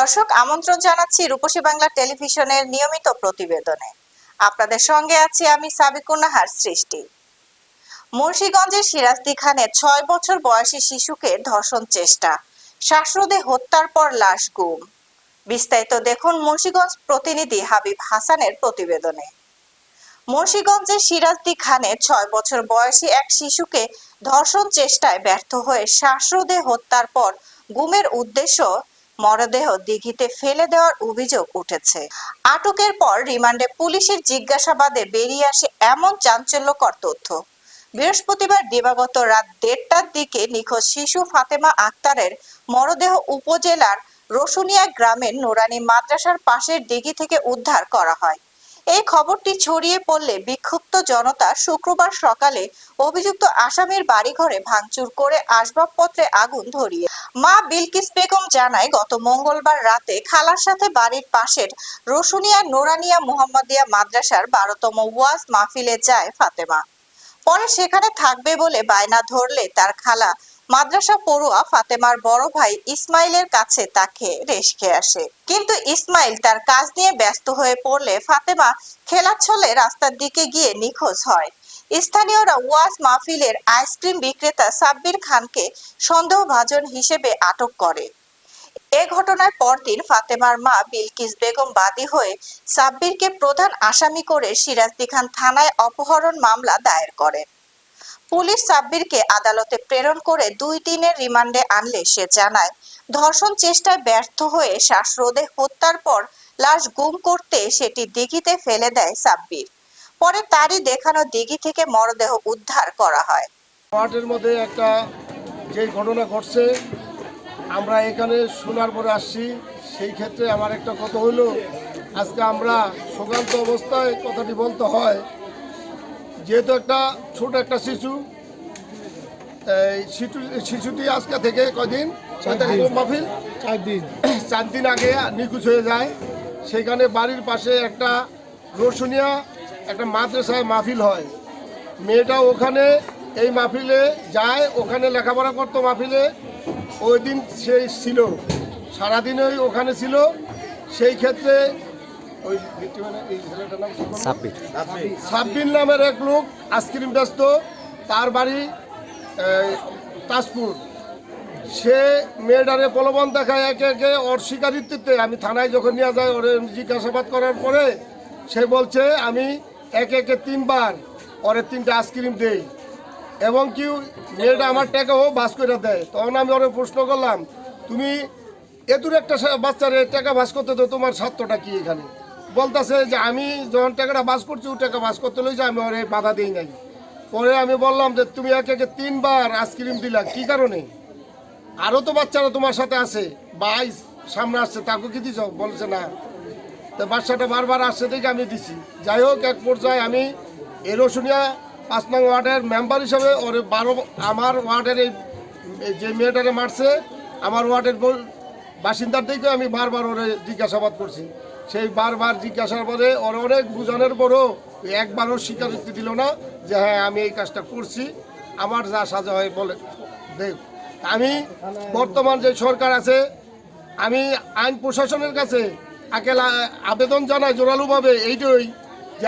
দর্শক, আমন্ত্রণ জানাচ্ছি রূপসী বাংলা টেলিভিশনের নিয়মিত প্রতিবেদনে। আপনাদের সঙ্গে আছি আমি সাবিকুন্নাহার সৃষ্টি। মুন্সিগঞ্জের সিরাজদি খানের ছয় বছর বয়সী শিশুকে ধর্ষণ চেষ্টা, শ্বাসরোধে হত্যার পর লাশ গুম। বিস্তারিত দেখুন মুন্সিগঞ্জ প্রতিনিধি হাবিব হাসানের প্রতিবেদনে। মুন্সিগঞ্জের সিরাজদি খানে ছয় বছর বয়সী এক শিশুকে ধর্ষণ চেষ্টায় ব্যর্থ হয়ে শ্বাসরোধে হত্যার পর গুমের উদ্দেশ্য মরদেহ দিঘিতে ফেলে দেওয়ার অভিযোগ উঠেছে। আটকের পর রিমান্ডে পুলিশের জিজ্ঞাসাবাদে বেরিয়ে আসে এমন চাঞ্চল্যকর তথ্য। বৃহস্পতিবার দিবাগত রাত দেড়টার দিকে নিখোঁজ শিশু ফাতেমা আক্তারের মরদেহ উপজেলার রসুনিয়া গ্রামের নোরানি মাদ্রাসার পাশের দিঘি থেকে উদ্ধার করা হয়। এই খবরটি ছড়িয়ে পড়লে বিক্ষুব্ধ জনতা শুক্রবার সকালে অভিযুক্ত আসামির বাড়িঘরে ভাঙচুর করে আসবাবপত্রে আগুন ধরিয়ে মা বিলকিস বেগম জানায়, গত মঙ্গলবার রাতে খালার সাথে বাড়ির পাশের রসুনিয়া নোরানিয়া মোহাম্মদিয়া মাদ্রাসার বারোতম ওয়াজ মাহফিলে যায় ফাতেমা। পরে সেখানে থাকবে বলে বায়না ধরলে তার খালা মাদ্রাসা পড়ুয়া ফাতেমার বড় ভাই ইসমাইলের কাছে তাকে রেসকে আসে। কিন্তু ইসমাইল তার কাজ নিয়ে ব্যস্ত হয়ে পড়লে ফাতেমা খেলার ছলে রাস্তার দিকে গিয়ে নিখোঁজ হয়। স্থানীয়রা ওয়াজ মাহফিলের আইসক্রিম বিক্রেতা সাব্বির খানকে সন্দেহভাজন হিসেবে আটক করে। এ ঘটনার পরদিন ফাতেমার মা বিলকিস বেগম বাদী হয়ে সাব্বিরকে প্রধান আসামি করে সিরাজদি খান থানায় অপহরণ মামলা দায়ের করেন। পুলিশ সাব্বিরকে আদালতে প্রেরণ করে দুই দিনের রিমান্ডে আনলে সে জানায়, ধর্ষণ চেষ্টায় ব্যর্থ হয়ে শ্বাসরোধে হত্যার পর লাশ গুম করতে সেটি দিঘিতে ফেলে দেয় সাব্বির। পরে তারই দেখানো দিঘি থেকে মরদেহ উদ্ধার করা হয়। ওয়ার্ডের মধ্যে একটা যে ঘটনা ঘটছে, আমরা এখানে শোনার পরে আসছি, সেই ক্ষেত্রে আমার একটা কথা হলো আজকে আমরা শোকান্ত অবস্থায় কথাটি বলতে হয় যেহেতু একটা ছোট একটা শিশু এই শিশু শিশুটি আজকে থেকে কদিন মাহফিল? চার দিন। চার দিন আগে নিখোঁজ হয়ে যায়। সেখানে বাড়ির পাশে একটা রসুনিয়া একটা মাদ্রাসায় মাহফিল হয়। মেয়েটা ওখানে এই মাহফিলে যায় ওখানে লেখাপড়া করতো মাহফিলে। ওই দিন সে ছিল। সারাদিন ওই ওখানে ছিল। সেই ক্ষেত্রে ওই এই ছেলেটার নাম কি সাব্বির। নামের এক লোক আইসক্রিম ব্যস্ত তার বাড়ি তাজপুর। সে মেয়েটারে প্রলোভন দেখায় একে একে ওর স্বীকারিত্বে আমি থানায় যখন নিয়ে যাই ওর জিজ্ঞাসাবাদ করার পরে সে বলছে আমি একে একে তিনবার ওরে তিনটা আইসক্রিম দেই। এবং কি মেয়েটা আমার টাকাও বাস করে দেয়। তখন আমি ওরে প্রশ্ন করলাম তুমি এতুর একটা বাচ্চারে টাকা বাস করতে তো তোমার স্বার্থটা কি এখানে? বলতেছে যে আমি যখন টাকাটা বাস করছি, ও টাকা বাস করতে লইছে, আমি ওরে বাধা দিই নাই। পরে আমি বললাম যে, তুমি একে একে তিনবার আইসক্রিম দিলা, কি কারণে? আরও তো বাচ্চারা তোমার সাথে আছে, ভাই সামনে আসছে, তাকে কি দিছ? বলছে, না। তো বাচ্চাটা বারবার আসছে দেখে আমি দিছি। যাই হোক, এক পর্যায়ে আমি এই রসুনিয়া পাঁচ নং ওয়ার্ডের মেম্বার হিসাবে ওর বারো, আমার ওয়ার্ডের এই এই যে মেয়েটারে মারছে, আমার ওয়ার্ডের বাসিন্দার দিকে আমি বারবার ওরে জিজ্ঞাসাবাদ করছি। সেই বারবার জিজ্ঞাসার পরে ওর অনেক বোঝানোর পরও একবারও স্বীকারোক্তি দিল না যে হ্যাঁ আমি এই কাজটা করছি, আমার যা সাজা হয় বলে। দেখ, আমি বর্তমান যে সরকার আছে, আমি আইন প্রশাসনের কাছে একেলা আবেদন জানাই জোরালোভাবে এইটাই যে